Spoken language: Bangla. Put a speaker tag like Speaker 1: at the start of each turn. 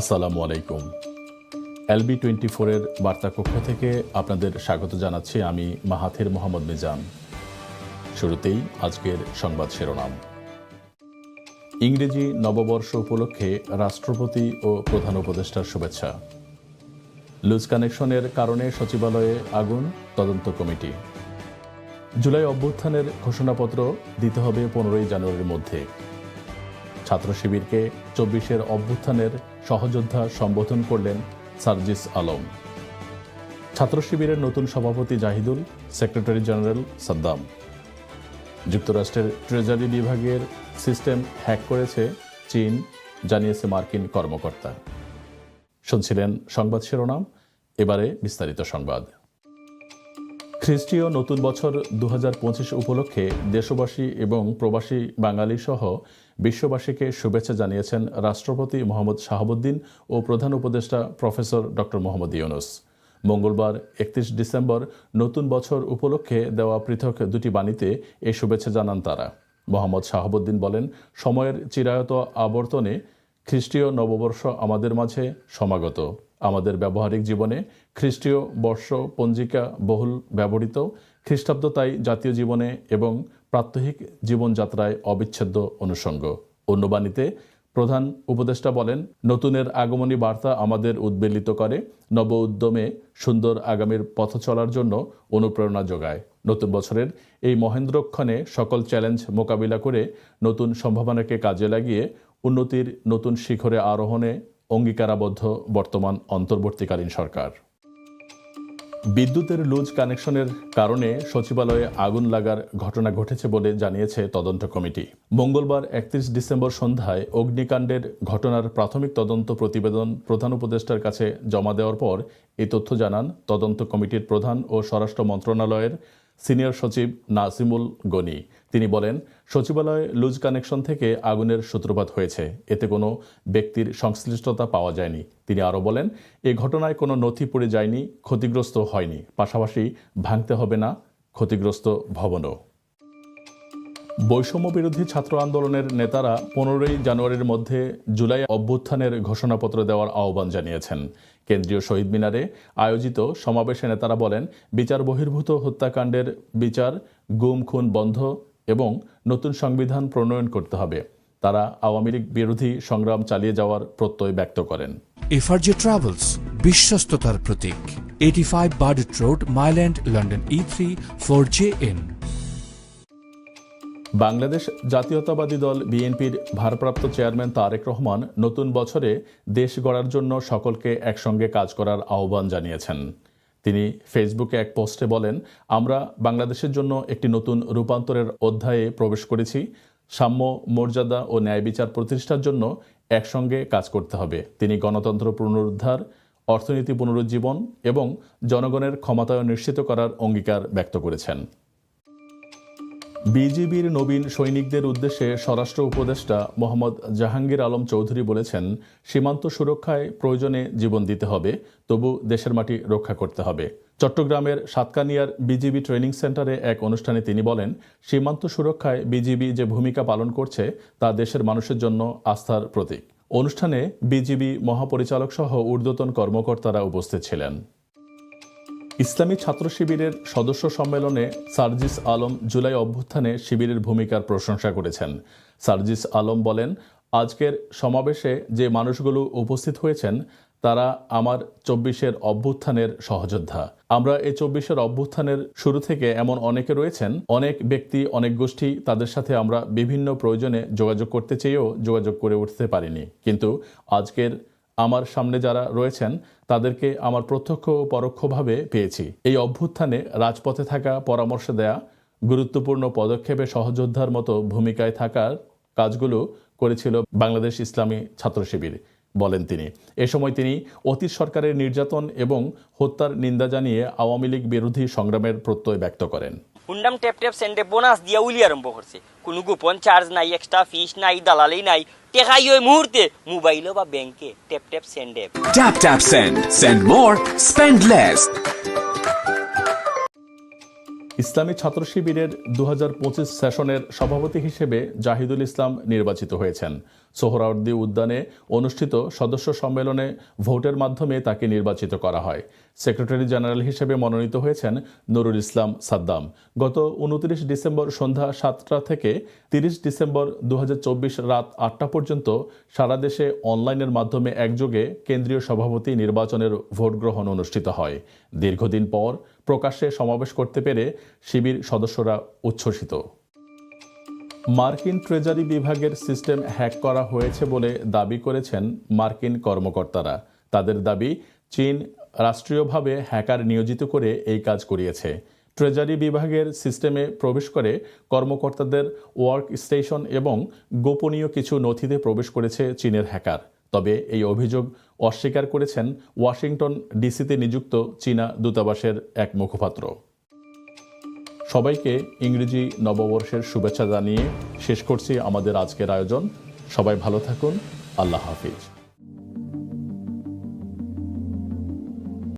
Speaker 1: আসসালামু আলাইকুম। এলবি টোয়েন্টি ফোরের বার্তা কক্ষ থেকে আপনাদের স্বাগত জানাচ্ছি আমি মাহাথির মোহাম্মদ নিজাম। শুরুতেই আজকের সংবাদ শিরোনাম। ইংরেজি নববর্ষ উপলক্ষে রাষ্ট্রপতি ও প্রধান উপদেষ্টার শুভেচ্ছা। লুজ কানেকশনের কারণে সচিবালয়ে আগুন, তদন্ত কমিটি। জুলাই অভ্যুত্থানের ঘোষণাপত্র দিতে হবে পনেরোই জানুয়ারির মধ্যে। ছাত্র শিবিরকে চব্বিশের অভ্যুত্থানের সহযোদ্ধা সম্বোধন করলেন সার্জিস আলম। ছাত্র শিবিরের নতুন সভাপতি জাহিদুল, সেক্রেটারি জেনারেল সাদ্দাম। যুক্তরাষ্ট্রের ট্রেজারি বিভাগের সিস্টেম হ্যাক করেছে চীন, জানিয়েছে মার্কিন কর্মকর্তা। শুনছিলেন সংবাদ শিরোনাম, এবারে বিস্তারিত সংবাদ। খ্রিস্টীয় নতুন বছর দু হাজার পঁচিশ উপলক্ষে দেশবাসী এবং প্রবাসী বাঙালি সহ বিশ্ববাসীকে শুভেচ্ছা জানিয়েছেন রাষ্ট্রপতি মোহাম্মদ শাহাবুদ্দিন ও প্রধান উপদেষ্টা প্রফেসর ডক্টর মোহাম্মদ ইউনুস। মঙ্গলবার একত্রিশ ডিসেম্বর নতুন বছর উপলক্ষে দেওয়া পৃথক দুটি বাণীতে এই শুভেচ্ছা জানান তারা। মোহাম্মদ শাহাবুদ্দিন বলেন, সময়ের চিরায়ত আবর্তনে খ্রিস্টীয় নববর্ষ আমাদের মাঝে সমাগত। আমাদের ব্যবহারিক জীবনে খ্রিস্টীয় বর্ষ পঞ্জিকা বহুল ব্যবহৃত, খ্রিস্টাব্দ তাই জাতীয় জীবনে এবং প্রাত্যহিক জীবনযাত্রায় অবিচ্ছেদ্য অনুষঙ্গ। অন্যবাণীতে প্রধান উপদেষ্টা বলেন, নতুনের আগমনী বার্তা আমাদের উদ্বেলিত করে, নব উদ্যমে সুন্দর আগামীর পথ চলার জন্য অনুপ্রেরণা যোগায়। নতুন বছরের এই মহেন্দ্রক্ষণে সকল চ্যালেঞ্জ মোকাবিলা করে নতুন সম্ভাবনাকে কাজে লাগিয়ে উন্নতির নতুন শিখরে আরোহণে অঙ্গীকারাবদ্ধ বর্তমান অন্তর্বর্তীকালীন সরকার। বিদ্যুতের লুজ কানেকশনের কারণে সচিবালয়ে আগুন লাগার ঘটনা ঘটেছে বলে জানিয়েছে তদন্ত কমিটি। মঙ্গলবার একত্রিশ ডিসেম্বর সন্ধ্যায় অগ্নিকাণ্ডের ঘটনার প্রাথমিক তদন্ত প্রতিবেদন প্রধান উপদেষ্টার কাছে জমা দেওয়ার পর এই তথ্য জানান তদন্ত কমিটির প্রধান ও স্বরাষ্ট্র মন্ত্রণালয়ের সিনিয়র সচিব নাসিমুল গনি। তিনি বলেন, সচিবালয় লুজ কানেকশন থেকে আগুনের সূত্রপাত হয়েছে। এতে কোনো ব্যক্তির সংশ্লিষ্টতা পাওয়া যায়নি। তিনি আরও বলেন, এ ঘটনায় কোনো নথি পড়ে যায়নি, ক্ষতিগ্রস্ত হয়নি। পাশাপাশি ভাঙতে হবে না, ক্ষতিগ্রস্ত ভবনও। বৈষম্য বিরোধী ছাত্র আন্দোলনের নেতারা পনেরোই জানুয়ারির মধ্যে জুলাই অভ্যুত্থানের ঘোষণাপত্র দেওয়ার আহ্বান জানিয়েছেন। কেন্দ্রীয় শহীদ মিনারে আয়োজিত সমাবেশে নেতারা বলেন, বিচার বহির্ভূত হত্যাকাণ্ডের বিচার গুম, খুন, বন্ধ এবং নতুন সংবিধান প্রণয়ন করতে হবে। তারা আওয়ামী লীগ বিরোধী সংগ্রাম চালিয়ে যাওয়ার প্রত্যয় ব্যক্ত করেন।
Speaker 2: এফআরজে ট্রাভেলস বিশ্বস্ততার প্রতীক eighty five Burdett road Mile End London E three four J N
Speaker 1: Bangladesh জাতীয়তাবাদী দল বিএনপির ভারপ্রাপ্ত চেয়ারম্যান তারেক রহমান নতুন বছরে দেশ গড়ার জন্য সকলকে একসঙ্গে কাজ করার আহ্বান জানিয়েছেন। তিনি ফেসবুকে এক পোস্টে বলেন, আমরা বাংলাদেশের জন্য একটি নতুন রূপান্তরের অধ্যায়ে প্রবেশ করেছি। সাম্য, মর্যাদা ও ন্যায় বিচার প্রতিষ্ঠার জন্য একসঙ্গে কাজ করতে হবে। তিনি গণতন্ত্র পুনরুদ্ধার, অর্থনীতি পুনরুজ্জীবন এবং জনগণের ক্ষমতায়ন নিশ্চিত করার অঙ্গীকার ব্যক্ত করেছেন। বিজিবির নবীন সৈনিকদের উদ্দেশ্যে স্বরাষ্ট্র উপদেষ্টা মোহাম্মদ জাহাঙ্গীর আলম চৌধুরী বলেছেন, সীমান্ত সুরক্ষায় প্রয়োজনে জীবন দিতে হবে, তবু দেশের মাটি রক্ষা করতে হবে। চট্টগ্রামের সাতকানিয়ার বিজিবি ট্রেনিং সেন্টারে এক অনুষ্ঠানে তিনি বলেন, সীমান্ত সুরক্ষায় বিজিবি যে ভূমিকা পালন করছে, তা দেশের মানুষের জন্য আস্থার প্রতীক। অনুষ্ঠানে বিজিবি মহাপরিচালক সহ ঊর্ধ্বতন কর্মকর্তারা উপস্থিত ছিলেন। ইসলামী ছাত্র শিবিরের সদস্য সম্মেলনে সার্জিস আলম জুলাই অভ্যুত্থানে শিবিরের ভূমিকার প্রশংসা করেছেন। সার্জিস আলম বলেন, আজকের সমাবেশে যে মানুষগুলো উপস্থিত হয়েছেন, তারা আমার চব্বিশের অভ্যুত্থানের সহযোদ্ধা। আমরা এই চব্বিশের অভ্যুত্থানের শুরু থেকে এমন অনেকে রয়েছেন, অনেক ব্যক্তি, অনেক গোষ্ঠী তাদের সাথে আমরা বিভিন্ন প্রয়োজনে যোগাযোগ করতে চেয়েও যোগাযোগ করে উঠতে পারিনি। কিন্তু আজকের আমার সামনে যারা রয়েছেন, তাদেরকে আমার প্রত্যক্ষ ও পরোক্ষভাবে পেয়েছি। এই অভ্যুত্থানে রাজপথে থাকা পরামর্শ দেয়া, গুরুত্বপূর্ণ পদক্ষেপে সহযোদ্ধার মতো ভূমিকায় থাকার কাজগুলো করেছিল বাংলাদেশ ইসলামী ছাত্র শিবির, বলেন তিনি। এ সময় তিনি অতীত সরকারের নির্যাতন এবং হত্যার নিন্দা জানিয়ে আওয়ামী লীগ বিরোধী সংগ্রামের প্রত্যয় ব্যক্ত করেন।
Speaker 3: হুন্ডাম টেপ টেপ সেন্ডে বোনাস দিয়া উলি আরম্ভ করছে। কোনো গোপন চার্জ নাই এক্সট্রা ফিস নাই, দালালি নাই, টেকাই ওই মুহূর্তে মোবাইলও বা ব্যাংকে tap tap সেন্ডে।
Speaker 4: Tap tap send send more spend less.
Speaker 1: Islami Chhatra শিবিরের দুহাজার পঁচিশ সেশনের সভাপতি হিসেবে জাহিদুল ইসলাম নির্বাচিত হয়েছেন। সোহরাওয়ার্দী উদ্যানে অনুষ্ঠিত সদস্য সম্মেলনে ভোটের মাধ্যমে তাকে নির্বাচিত করা হয়। সেক্রেটারি জেনারেল হিসেবে মনোনীত হয়েছেন নুরুল ইসলাম সাদ্দাম। গত উনত্রিশ ডিসেম্বর সন্ধ্যা সাতটা থেকে তিরিশ ডিসেম্বর দু হাজার চব্বিশ রাত আটটা পর্যন্ত সারা দেশে অনলাইনের মাধ্যমে একযোগে কেন্দ্রীয় সভাপতি নির্বাচনের ভোট গ্রহণ অনুষ্ঠিত হয়। দীর্ঘদিন পর প্রকাশ্যে সমাবেশ করতে পেরে শিবির সদস্যরা উচ্ছ্বসিত। মার্কিন ট্রেজারি বিভাগের সিস্টেম হ্যাক করা হয়েছে বলে দাবি করেছেন মার্কিন কর্মকর্তারা। তাদের দাবি, চীন রাষ্ট্রীয়ভাবে হ্যাকার নিয়োজিত করে এই কাজ করিয়েছে। ট্রেজারি বিভাগের সিস্টেমে প্রবেশ করে কর্মকর্তাদের ওয়ার্ক স্টেশন এবং গোপনীয় কিছু নথিতে প্রবেশ করেছে চীনের হ্যাকার। তবে এই অভিযোগ অস্বীকার করেছেন ওয়াশিংটন ডিসিতে নিযুক্ত চীনা দূতাবাসের এক মুখপাত্র। সবাইকে ইংরেজি নববর্ষের শুভেচ্ছা জানিয়ে শেষ করছি আমাদের আজকের আয়োজন। সবাই ভালো থাকুন। আল্লাহ হাফিজ।